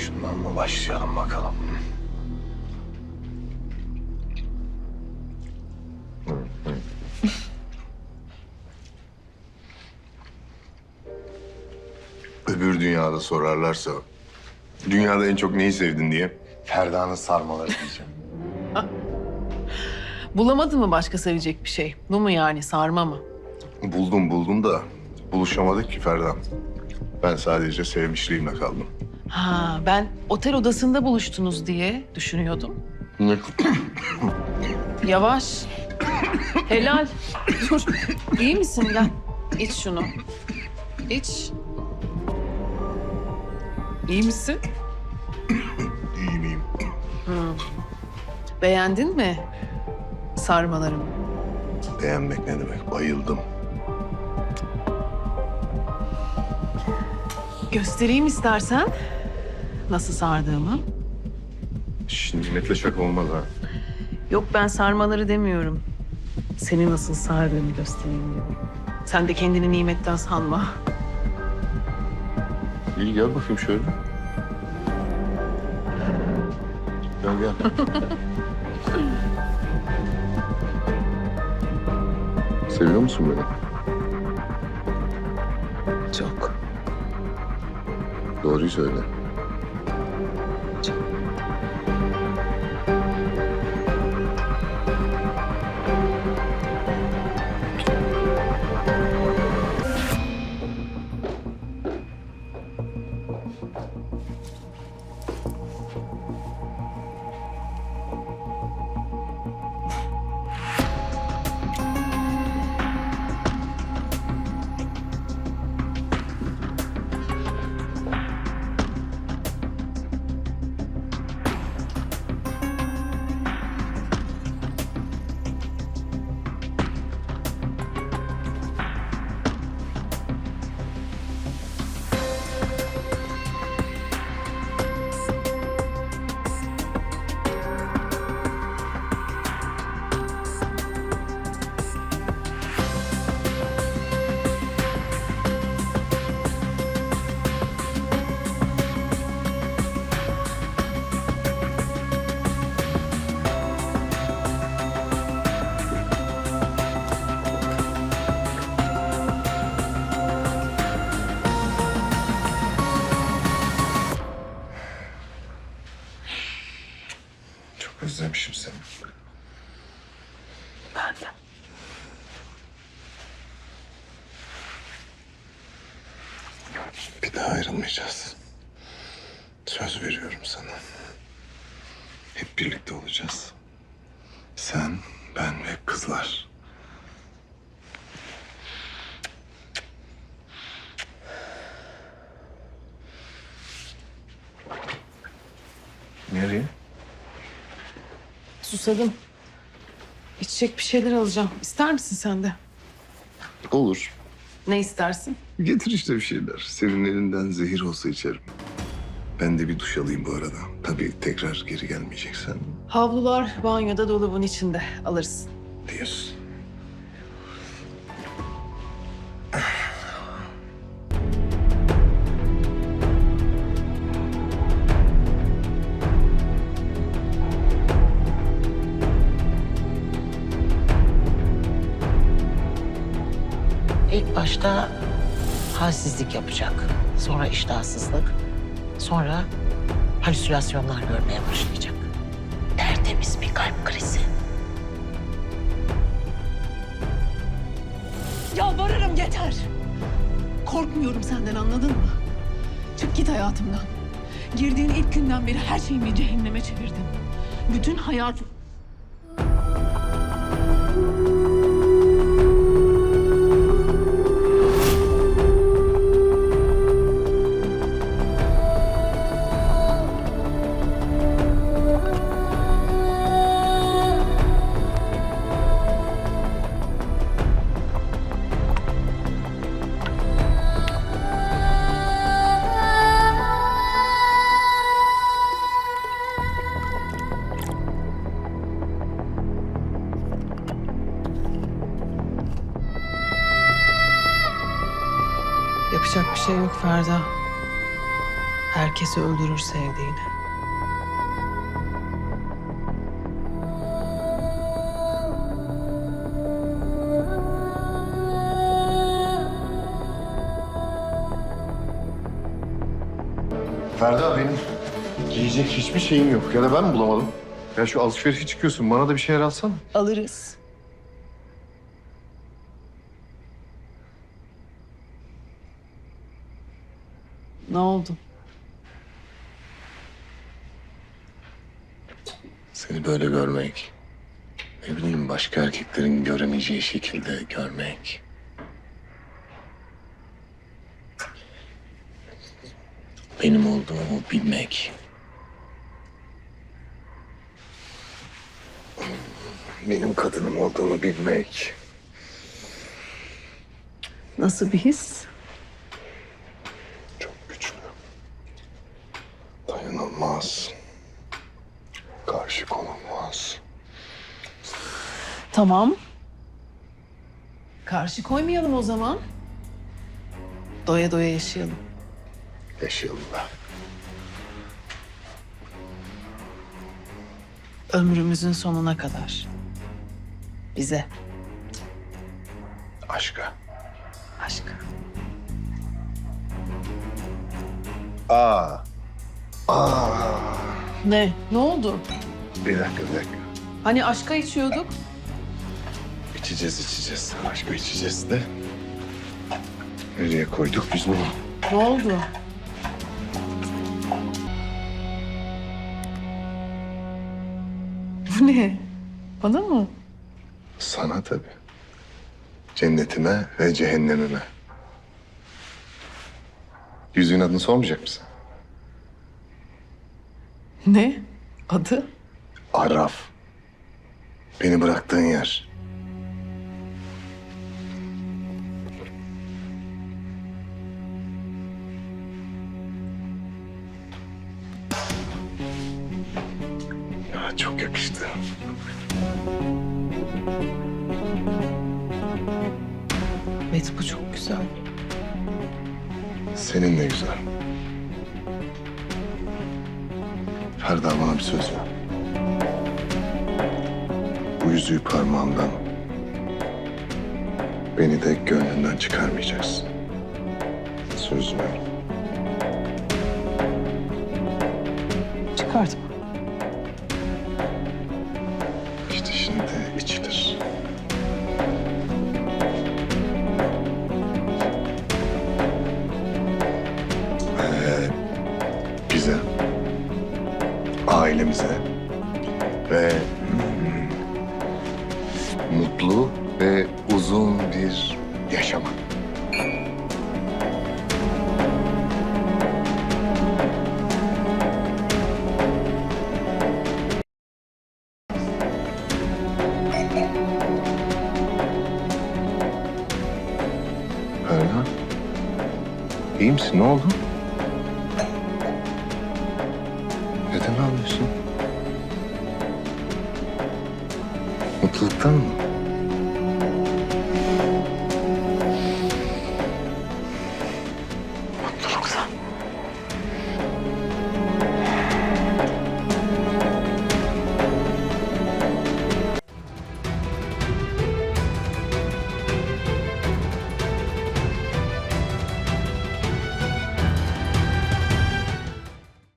Şundan mı başlayalım bakalım? Öbür dünyada sorarlarsa dünyada en çok neyi sevdin diye Ferda'nın sarmaları diyeceğim. Bulamadın mı başka sevecek bir şey? Bu mu yani sarma mı? buldum buldum da buluşamadık ki Ferdan. Ben sadece sevmişliğimle kaldım. Ha ben otel odasında buluştunuz diye düşünüyordum. Ne? Yavaş. Helal. Dur. İyi misin? Gel. İç şunu. İç. İyi misin? İyi miyim? Beğendin mi sarmalarımı? Beğenmek ne demek? Bayıldım. Göstereyim istersen nasıl sardığımı. Şimdi nimetle şaka olmaz ha. Yok ben sarmaları demiyorum. Seni nasıl sardığımı göstereyim diyorum. Sen de kendini nimetten sanma. İyi gel bakayım şöyle. Gel gel. Seviyor musun beni? Çok. Doğruyu söyle. Özlemişim seni. Ben de. Bir daha ayrılmayacağız. Söz veriyorum sana. Hep birlikte olacağız. Sen, ben ve kızlar. Nereye? Susadım. İçecek bir şeyler alacağım. İster misin sen de? Olur. Ne istersin? Getir işte bir şeyler. Senin elinden zehir olsa içerim. Ben de bir duş alayım bu arada. Tabii tekrar geri gelmeyeceksen Havlular banyoda dolabın içinde. Alırız. diyorsun. Başta halsizlik yapacak. Sonra iştahsızlık. Sonra halüsinasyonlar görmeye başlayacak. Tertemiz bir kalp krizi. Yalvarırım yeter. Korkmuyorum senden anladın mı? Çık git hayatımdan. Girdiğin ilk günden beri her şeyimi cehenneme çevirdin. Bütün hayatım... şey yok Ferda. Herkesi öldürür sevdiğini. Ferda benim giyecek hiçbir şeyim yok. Ya da ben mi bulamadım? Ya şu alışverişe çıkıyorsun. Bana da bir şeyler alsana. Alırız. Ne oldu? Seni böyle görmek. Ne bileyim başka erkeklerin göremeyeceği şekilde görmek. Benim olduğumu bilmek. Benim kadınım olduğumu bilmek. Nasıl bir his? Çok güçlü. Dayanılmaz. Karşı konulmaz. Tamam. Karşı koymayalım o zaman. Doya doya yaşayalım. Yaşayalım be. Ömrümüzün sonuna kadar. Bize Aşka. aşk. Aa. Aa. Ne? Ne oldu? Bir dakika bir dakika. Hani aşka içiyorduk? İçeceğiz içeceğiz. Aşkı içeceğiz de. Nereye koyduk biz bunu? Ne oldu? Bu ne? Bana mı? Sana tabii. Cennetime ve cehennemime. Yüzüğün adını sormayacak mısın? Ne? Adı? Araf. Beni bıraktığın yer. Evet bu çok güzel. Senin de güzel. Ferda bana bir söz ver. Bu yüzüğü parmağımdan beni de gönlünden çıkarmayacaksın. Söz ver. Çıkartma. Ailemize ve hmm, mutlu ve uzun bir yaşama. Ferda, iyi misin? Ne oldu? Neden ağlıyorsun? Mutluluktan mı?